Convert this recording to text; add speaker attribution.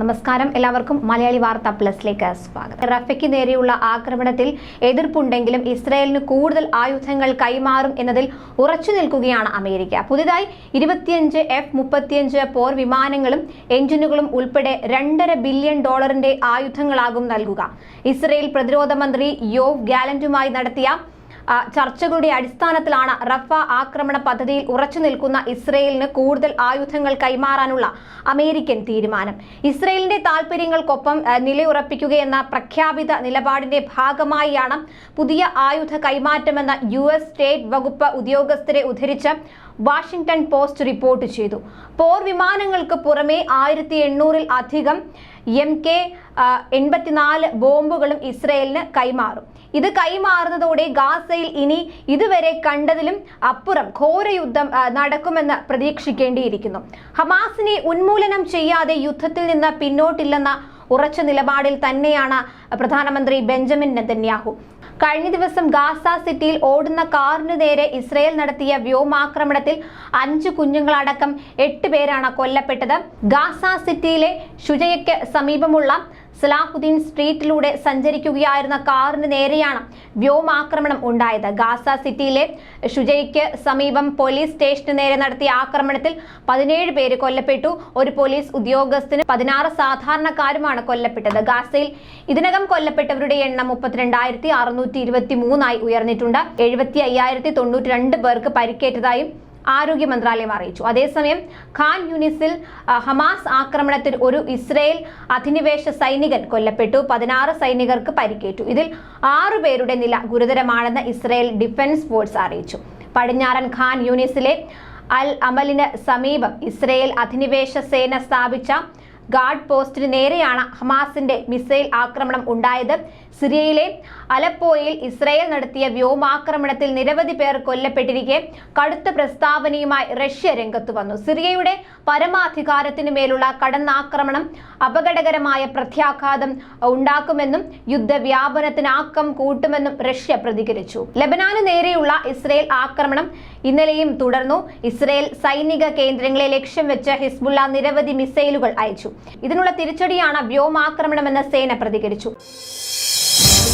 Speaker 1: നമസ്കാരം. എല്ലാവർക്കും മലയാളി വാർത്ത പ്ലസിലേക്ക് സ്വാഗതം. റഫയ്ക്ക് നേരെയുള്ള ആക്രമണത്തിൽ എതിർപ്പുണ്ടെങ്കിലും ഇസ്രായേലിന് കൂടുതൽ ആയുധങ്ങൾ കൈമാറും എന്നതിൽ ഉറച്ചു നിൽക്കുകയാണ് അമേരിക്ക. പുതിയതായി ഇരുപത്തിയഞ്ച് എഫ് മുപ്പത്തിയഞ്ച് പോർ വിമാനങ്ങളും എഞ്ചിനുകളും ഉൾപ്പെടെ രണ്ടര ബില്യൺ ഡോളറിന്റെ ആയുധങ്ങളാകും നൽകുക. ഇസ്രയേൽ പ്രതിരോധ മന്ത്രി യോവ് ഗാലന്റുമായി നടത്തിയ ചർച്ചകളുടെ അടിസ്ഥാനത്തിലാണ് റഫ ആക്രമണ പദ്ധതിയിൽ ഉറച്ചു നിൽക്കുന്ന ഇസ്രയേലിന് കൂടുതൽ ആയുധങ്ങൾ കൈമാറാനുള്ള അമേരിക്കൻ തീരുമാനം. ഇസ്രയേലിന്റെ താൽപര്യങ്ങൾക്കൊപ്പം നിലയുറപ്പിക്കുകയെന്ന പ്രഖ്യാപിത നിലപാടിന്റെ ഭാഗമായാണ് പുതിയ ആയുധ കൈമാറ്റമെന്ന് യു എസ് സ്റ്റേറ്റ് വകുപ്പ് ഉദ്യോഗസ്ഥരെ ഉദ്ധരിച്ച് വാഷിംഗ്ടൺ പോസ്റ്റ് റിപ്പോർട്ട് ചെയ്തു. പോർ വിമാനങ്ങൾക്ക് പുറമെ ആയിരത്തി എണ്ണൂറിൽ അധികം എം കെ എൺപത്തിനാല് ബോംബുകളും ഇസ്രയേലിന് കൈമാറും. ഇത് കൈമാറുന്നതോടെ ഗാസയിൽ ഇനി ഇതുവരെ കണ്ടതിലും അപ്പുറം ഘോരയുദ്ധം നടക്കുമെന്ന് പ്രതീക്ഷിക്കേണ്ടിയിരിക്കുന്നു. ഹമാസിനെ ഉന്മൂലനം ചെയ്യാതെ യുദ്ധത്തിൽ നിന്ന് പിന്നോട്ടില്ലെന്ന ഉറച്ച നിലപാടിൽ തന്നെയാണ് പ്രധാനമന്ത്രി ബെഞ്ചമിൻ നെതന്യാഹു. കഴിഞ്ഞ ദിവസം ഗാസ സിറ്റിയിൽ ഓടുന്ന കാറിനു നേരെ ഇസ്രയേൽ നടത്തിയ വ്യോമാക്രമണത്തിൽ അഞ്ചു കുഞ്ഞുങ്ങളടക്കം എട്ട് പേരാണ് കൊല്ലപ്പെട്ടത്. ഗാസ സിറ്റിയിലെ ഷുജയ്ക്ക് സമീപമുള്ള സലാഹുദ്ദീൻ സ്ട്രീറ്റിലൂടെ സഞ്ചരിക്കുകയായിരുന്ന കാറിന് നേരെയാണ് വ്യോമാക്രമണം ഉണ്ടായത്. ഗാസ സിറ്റിയിലെ ഷുജയ്ക്ക് സമീപം പോലീസ് സ്റ്റേഷന് നേരെ നടത്തിയ ആക്രമണത്തിൽ പതിനേഴ് പേര് കൊല്ലപ്പെട്ടു. ഒരു പോലീസ് ഉദ്യോഗസ്ഥന് പതിനാറ് സാധാരണക്കാരുമാണ് കൊല്ലപ്പെട്ടത്. ഗാസയിൽ ഇതിനകം കൊല്ലപ്പെട്ടവരുടെ എണ്ണം മുപ്പത്തിരണ്ടായിരത്തി അറുന്നൂറ്റി ഇരുപത്തി മൂന്നായി ഉയർന്നിട്ടുണ്ട്. എഴുപത്തി അയ്യായിരത്തി തൊണ്ണൂറ്റി രണ്ട് പേർക്ക് പരിക്കേറ്റതായും ആരോഗ്യ മന്ത്രാലയം അറിയിച്ചു. അതേസമയം ഖാൻ യൂണിസിൽ ഹമാസ് ആക്രമണത്തിൽ ഒരു ഇസ്രയേൽ അധിനിവേശ സൈനികൻ കൊല്ലപ്പെട്ടു. പതിനാറ് സൈനികർക്ക് പരിക്കേറ്റു. ഇതിൽ ആറുപേരുടെ നില ഗുരുതരമാണെന്ന് ഇസ്രയേൽ ഡിഫൻസ് ഫോഴ്സ് അറിയിച്ചു. പടിഞ്ഞാറൻ ഖാൻ യൂണിസിലെ അൽ അമലിന് സമീപം ഇസ്രയേൽ അധിനിവേശ സേന സ്ഥാപിച്ച ഗാർഡ് പോസ്റ്റിന് നേരെയാണ് ഹമാസിന്റെ മിസൈൽ ആക്രമണം ഉണ്ടായത്. സിറിയയിലെ അലപ്പോയിൽ ഇസ്രയേൽ നടത്തിയ വ്യോമാക്രമണത്തിൽ നിരവധി പേർ കൊല്ലപ്പെട്ടിരിക്കെ കടുത്ത പ്രസ്താവനയുമായി റഷ്യ രംഗത്ത് വന്നു. സിറിയയുടെ പരമാധികാരത്തിനു മേലുള്ള കടന്നാക്രമണം അപകടകരമായ പ്രത്യാഘാതം ഉണ്ടാക്കുമെന്നും യുദ്ധവ്യാപനത്തിനാക്കം കൂട്ടുമെന്നും റഷ്യ പ്രതികരിച്ചു. ലബനാന് നേരെയുള്ള ഇസ്രയേൽ ആക്രമണം ഇന്നലെയും തുടർന്നു. ഇസ്രയേൽ സൈനിക കേന്ദ്രങ്ങളെ ലക്ഷ്യം വെച്ച് ഹിസ്ബുള്ള നിരവധി മിസൈലുകൾ അയച്ചു. ഇതിനുള്ള തിരിച്ചടിയാണ് വ്യോമാക്രമണമെന്ന് സേന പ്രതികരിച്ചു.